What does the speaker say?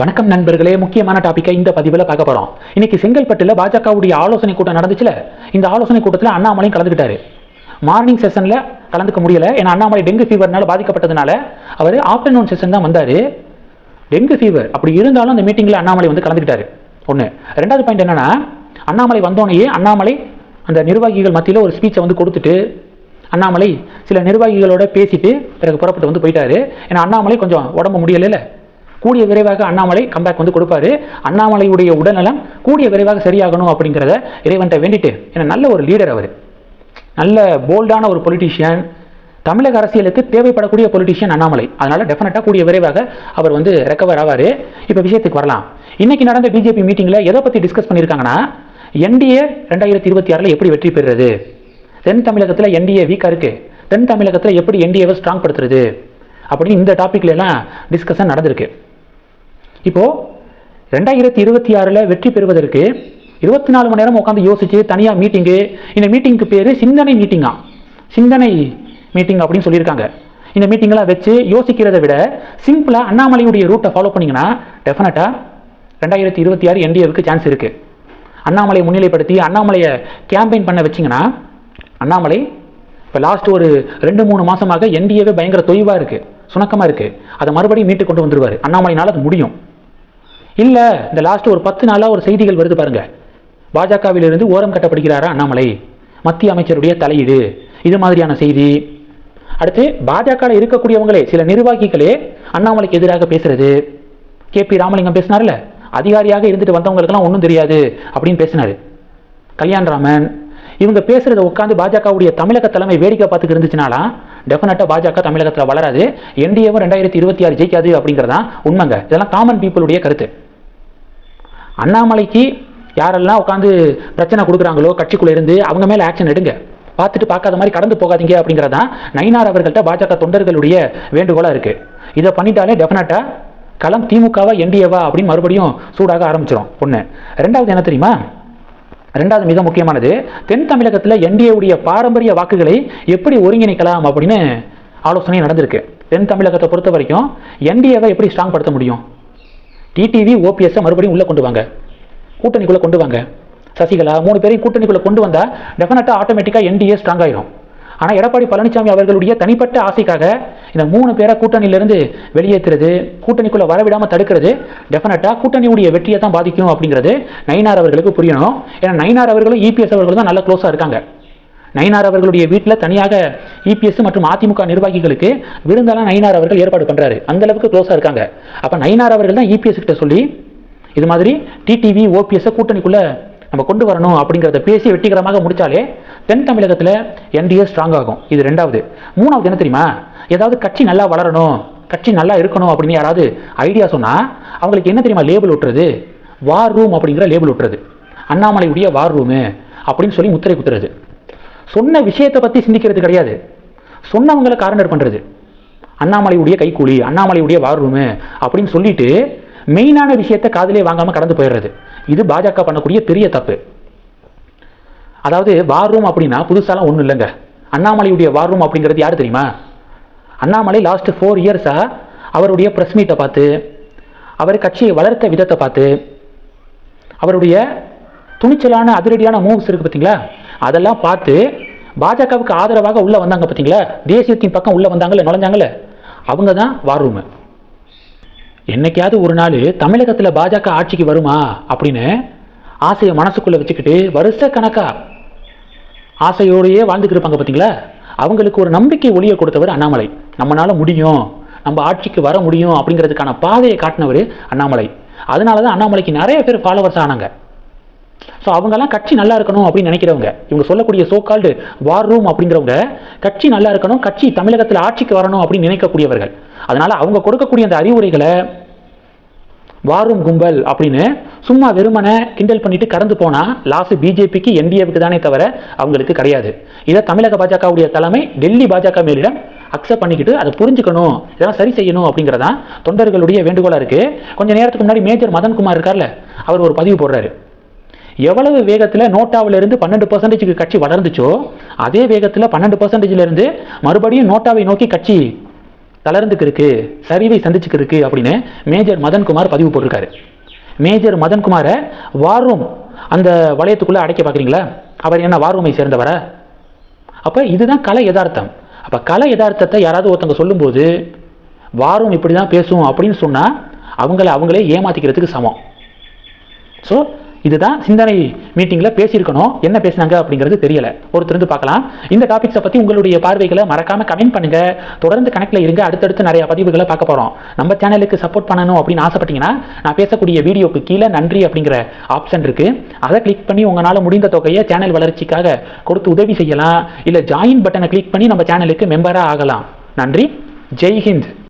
வணக்கம் நண்பர்களே முக்கியமான டாப்பிக்கை இந்த பதிவில் பார்க்க போகிறோம் இன்னைக்கு செங்கல்பட்டில் பாஜகவுடைய ஆலோசனை கூட்டம் நடந்துச்சுல? இந்த ஆலோசனை கூட்டத்தில் அண்ணாமலையும் கலந்துக்கிட்டாரு. மார்னிங் செஷனில் கலந்துக்க முடியல. ஏன்னா அண்ணாமலை டெங்கு ஃபீவர்னால பாதிக்கப்பட்டதுனால அவர் ஆஃப்டர்நூன் செஷன் தான் வந்தார். டெங்கு ஃபீவர் அப்படி இருந்தாலும் அந்த மீட்டிங்கில் அண்ணாமலை வந்து கலந்துக்கிட்டாரு. ஒன்று ரெண்டாவது பாயிண்ட் என்னென்னா அண்ணாமலை வந்தோடனேயே அண்ணாமலை அந்த நிர்வாகிகள் மத்தியில் ஒரு ஸ்பீச்சை வந்து கொடுத்துட்டு அண்ணாமலை சில நிர்வாகிகளோட பேசிட்டு பிறகு புறப்பட்டு வந்து போயிட்டாரு. ஏன்னா அண்ணாமலை கொஞ்சம் உடம்பு முடியலைல்ல கூடிய விரைவாக அண்ணாமலை கம்பேக் வந்து கொடுப்பாரு. அண்ணாமலையுடைய உடல்நலம் கூடிய விரைவாக சரியாகணும் அப்படிங்கிறத இறைவன்ட்ட வேண்டிட்டு ஏன்னா நல்ல ஒரு லீடர் அவர். நல்ல போல்டான ஒரு பொலிட்டீஷியன் தமிழக அரசியலுக்கு தேவைப்படக்கூடிய பொலிட்டீஷியன் அண்ணாமலை. அதனால டெஃபினட்டாக கூடிய விரைவாக அவர் வந்து ரெக்கவர் ஆவார். இப்போ விஷயத்துக்கு வரலாம். இன்றைக்கி நடந்த பிஜேபி மீட்டிங்கில் எதை பற்றி டிஸ்கஸ் பண்ணியிருக்காங்கன்னா என்டிஏ ரெண்டாயிரத்தி இருபத்தி ஆறில் எப்படி வெற்றி பெறுறது? தென் தமிழகத்தில் என்டிஏ வீக்காக இருக்குது தென் தமிழகத்தில் எப்படி என்டிஏவை ஸ்ட்ராங் படுத்துறது அப்படின்னு இந்த டாப்பிக்லாம் டிஸ்கஷன் நடந்திருக்கு. இப்போ ரெண்டாயிரத்தி இருபத்தி ஆறில் வெற்றி பெறுவதற்கு இருபத்தி நாலு மணி நேரம் உட்காந்து யோசிச்சு தனியாக மீட்டிங்கு இந்த மீட்டிங்க்கு பேர் சிந்தனை மீட்டிங்கா சிந்தனை மீட்டிங் அப்படின்னு சொல்லியிருக்காங்க. இந்த மீட்டிங்கெலாம் வச்சு யோசிக்கிறதை விட சிம்பிளாக அண்ணாமலையுடைய ரூட்டை ஃபாலோ பண்ணிங்கன்னா டெஃபினட்டாக ரெண்டாயிரத்தி இருபத்தி ஆறு என்டிஏவுக்கு சான்ஸ் இருக்குது அண்ணாமலையை முன்னிலைப்படுத்தி அண்ணாமலையை கேம்பெயின் பண்ண வச்சிங்கன்னா அண்ணாமலை இப்போ லாஸ்ட் ஒரு ரெண்டு மூணு மாதமாக என்டிஏவே பயங்கர தொய்வாக இருக்குது சுணக்கமாக இருக்குது அதை மறுபடியும் மீட்டு கொண்டு வந்துடுவார் அண்ணாமலையினால் அது முடியும். இல்லை இந்த லாஸ்ட் ஒரு பத்து நாளாக ஒரு செய்திகள் வருது பாருங்க. பாஜகவிலிருந்து ஓரம் கட்டப்படுகிறாரா அண்ணாமலை? மத்திய அமைச்சருடைய தலையீடு. இது மாதிரியான செய்தி. அடுத்து பாஜகவில் இருக்கக்கூடியவங்களே சில நிர்வாகிகளே அண்ணாமலைக்கு எதிராக பேசுறது. கே பி ராமலிங்கம் பேசினார்ல அதிகாரியாக இருந்துட்டு வந்தவங்களுக்கெல்லாம் ஒன்றும் தெரியாது அப்படின்னு பேசினார். கல்யாண்ராமன் இவங்க பேசுறத உட்காந்து பாஜகவுடைய தமிழக தலைமை வேடிக்கை பார்த்துட்டு இருந்துச்சுனாலாம் டெஃபினட்டாக பாஜக தமிழகத்தில் வளராது. என்டிஏவும் ரெண்டாயிரத்தி இருபத்தி ஆறு ஜெயிக்காது அப்படிங்கிறதான் உண்மைங்க. இதெல்லாம் காமன் பீப்புளுடைய கருத்து. அண்ணாமலைக்கு யாரெல்லாம் உட்காந்து பிரச்சனை கொடுக்குறாங்களோ கட்சிக்குள்ளே இருந்து அவங்க மேலே ஆக்ஷன் எடுங்க. பார்த்துட்டு பார்க்காத மாதிரி கடந்து போகாதீங்க அப்படிங்கிறதான் நயினார் அவர்கள்ட்ட பாஜக தொண்டர்களுடைய வேண்டுகோளாக இருக்குது இதை பண்ணிட்டாலே டெஃபினட்டாக களம் திமுகவா என்டிஏவா அப்படின்னு மறுபடியும் சூடாக ஆரம்பிச்சிடும் ஒன்று ரெண்டாவது என்ன தெரியுமா? ரெண்டாவது மிக முக்கியமானது தென் தமிழகத்தில் என்டிஏவுடைய பாரம்பரிய வாக்குகளை எப்படி ஒருங்கிணைக்கலாம் அப்படின்னு ஆலோசனை நடந்திருக்கு. தென் தமிழகத்தை பொறுத்த வரைக்கும் என்டிஏவை எப்படி ஸ்ட்ராங் படுத்த முடியும்? டிடிவி ஓபிஎஸ்ஸை மறுபடியும் உள்ளே கொண்டு வாங்க. கூட்டணிக்குள்ளே கொண்டு வாங்க. சசிகலா மூணு பேரையும் கூட்டணிக்குள்ளே கொண்டு வந்தால் டெஃபினட்டாக ஆட்டோமேட்டிக்காக என்டிஏ ஸ்ட்ராங் ஆயிரும். ஆனால் எடப்பாடி பழனிசாமி அவர்களுடைய தனிப்பட்ட ஆசைக்காக இந்த மூணு பேரை கூட்டணியிலிருந்து வெளியேற்றுறது கூட்டணிக்குள்ளே வரவிடாமல் தடுக்கிறது டெஃபினட்டாக கூட்டணியுடைய வெற்றியை தான் பாதிக்கும் அப்படிங்கிறது நயினார் அவர்களுக்கு புரியணும். ஏன்னா நயினார் அவர்களும் இபிஎஸ் அவர்களும் தான் நல்ல க்ளோஸாக இருக்காங்க. நயினார் அவர்களுடைய வீட்டில் தனியாக இபிஎஸ் மற்றும் அதிமுக நிர்வாகிகளுக்கு விருந்தெல்லாம் நயினார் அவர்கள் ஏற்பாடு பண்ணுறாரு அந்த அளவுக்கு க்ளோஸாக இருக்காங்க. அப்போ நயினார் அவர்கள் தான் இபிஎஸ் கிட்ட சொல்லி இது மாதிரி டிடிவி ஓபிஎஸ் கூட்டணிக்குள்ளே நம்ம கொண்டு வரணும் அப்படிங்கிறத பேசி வெற்றிகரமாக முடித்தாலே தென் தமிழகத்தில் என்டிஏ ஸ்ட்ராங் ஆகும். இது ரெண்டாவது. மூணாவது என்ன தெரியுமா? ஏதாவது கட்சி நல்லா வளரணும் கட்சி நல்லா இருக்கணும் அப்படின்னு யாராவது ஐடியா சொன்னால் அவங்களுக்கு என்ன தெரியுமா லேபிள் விட்டுறது வார் ரூம் அப்படிங்கிற லேபிள் விட்டுறது அண்ணாமலையுடைய வார் ரூமு அப்படின்னு சொல்லி முத்திரை குத்துறது. சொன்ன விஷயத்தை பற்றி சிந்திக்கிறது கிடையாது. சொன்னவங்களை கார்னர் பண்ணுறது அண்ணாமலையுடைய கைக்கூலி அண்ணாமலையுடைய வார்ரூமு அப்படின்னு சொல்லிட்டு மெயினான விஷயத்தை காதலே வாங்காமல் கடந்து போயிடுறது. இது பாஜக பண்ணக்கூடிய பெரிய தப்பு. அதாவது வார் ரூம் அப்படின்னா புதுசாலாம் ஒன்றும் இல்லைங்க. அண்ணாமலையுடைய வார் ரூம் அப்படிங்கிறது யார் தெரியுமா? அண்ணாமலை லாஸ்ட் ஃபோர் இயர்ஸாக அவருடைய ப்ரெஸ் மீட்டை பார்த்து அவர் கட்சியை வளர்த்த விதத்தை பார்த்து அவருடைய துணிச்சலான அதிரடியான மூவ்ஸ் இருக்கு பார்த்தீங்களா? அதெல்லாம் பார்த்து பாஜகவுக்கு ஆதரவாக உள்ளே வந்தாங்க பார்த்தீங்களா? தேசியத்தின் பக்கம் உள்ளே வந்தாங்கல்ல நுழைஞ்சாங்கல்ல அவங்க தான் வார் ரூமு என்னைக்காவது ஒரு நாள் தமிழகத்தில் பாஜக ஆட்சிக்கு வருமா அப்படின்னு ஆசையை மனசுக்குள்ளே வச்சுக்கிட்டு வருஷ கணக்காக ஆசையோடையே வாழ்ந்துக்கிட்டு இருப்பாங்க பார்த்தீங்களா? அவங்களுக்கு ஒரு நம்பிக்கை ஒளியை கொடுத்தவர் அண்ணாமலை. நம்மளால் முடியும். நம்ம ஆட்சிக்கு வர முடியும் அப்படிங்கிறதுக்கான பாதையை காட்டினவர் அண்ணாமலை. அதனால தான் அண்ணாமலைக்கு நிறைய பேர் ஃபாலோவர்ஸ் ஆனாங்க. ஸோ அவங்கெல்லாம் கட்சி நல்லா இருக்கணும் அப்படின்னு நினைக்கிறவங்க. இவங்க சொல்லக்கூடிய சோகால்டு வார் ரூம் அப்படிங்கிறவங்க கட்சி நல்லா இருக்கணும் கட்சி தமிழகத்தில் ஆட்சிக்கு வரணும் அப்படின்னு நினைக்கக்கூடியவர்கள். அதனால் அவங்க கொடுக்கக்கூடிய அந்த அறிவுரைகளை வாரும் கும்பல் அப்படின்னு சும்மா வெறுமனை கிண்டல் பண்ணிட்டு கடந்து போனால் லாஸ் பிஜேபிக்கு என்டிஏவுக்கு தானே தவிர அவங்களுக்கு கிடையாது. இதை தமிழக பாஜகவுடைய தலைமை டெல்லி பாஜக மேலிடம் அக்செப்ட் பண்ணிக்கிட்டு அதை புரிஞ்சுக்கணும் இதெல்லாம் சரி செய்யணும் அப்படிங்கிறதான் தொண்டர்களுடைய வேண்டுகோளாக இருக்குது கொஞ்ச நேரத்துக்கு முன்னாடி மேஜர் மதன்குமார் இருக்கார்ல அவர் ஒரு பதிவு போடுறாரு. எவ்வளவு வேகத்தில் நோட்டாவிலிருந்து பன்னெண்டு பர்சன்டேஜுக்கு கட்சி வளர்ந்துச்சோ அதே வேகத்தில் பன்னெண்டு பர்சன்டேஜ்லேருந்து மறுபடியும் நோட்டாவை நோக்கி கட்சி தளர்ந்துக்கு இருக்கு சரிவை சந்திச்சுக்கு இருக்கு அப்படின்னு மேஜர் மதன்குமார் பதிவு போட்டிருக்காரு. மேஜர் மதன்குமாரை வார்ரூம் அந்த வளையத்துக்குள்ளே அடைக்க பார்க்குறீங்களா அவர் என்ன வார்ரூமை சேர்ந்தவரா? அப்போ இதுதான் கலை யதார்த்தம். அப்போ கலை யதார்த்தத்தை யாராவது ஒருத்தவங்க சொல்லும்போது வாரும் இப்படி தான் பேசும் அப்படின்னு சொன்னால் அவங்கள அவங்களே ஏமாத்திக்கிறதுக்கு சமம். ஸோ இதுதான் சிந்தனை மீட்டிங்கில் பேசியிருக்கணும். என்ன பேசினாங்க அப்படிங்கிறது தெரியல. ஒருத்தருந்து பார்க்கலாம். இந்த டாபிக்ஸை பற்றி உங்களுடைய பார்வைகளை மறக்காம கமெண்ட் பண்ணுங்க. தொடர்ந்து கணக்கில் இருங்க. அடுத்தடுத்து நிறைய பதிவுகளை பார்க்க போகிறோம் நம்ம சேனலுக்கு சப்போர்ட் பண்ணணும் அப்படின்னு ஆசைப்பட்டீங்கன்னா நான் பேசக்கூடிய வீடியோக்கு கீழே நன்றி அப்படிங்கிற ஆப்ஷன் இருக்கு. அதை கிளிக் பண்ணி உங்களால் முடிந்த தொகையை சேனல் வளர்ச்சிக்காக கொடுத்து உதவி செய்யலாம். இல்லை ஜாயின் பட்டனை கிளிக் பண்ணி நம்ம சேனலுக்கு மெம்பராக ஆகலாம். நன்றி. ஜெய் ஹிந்த்.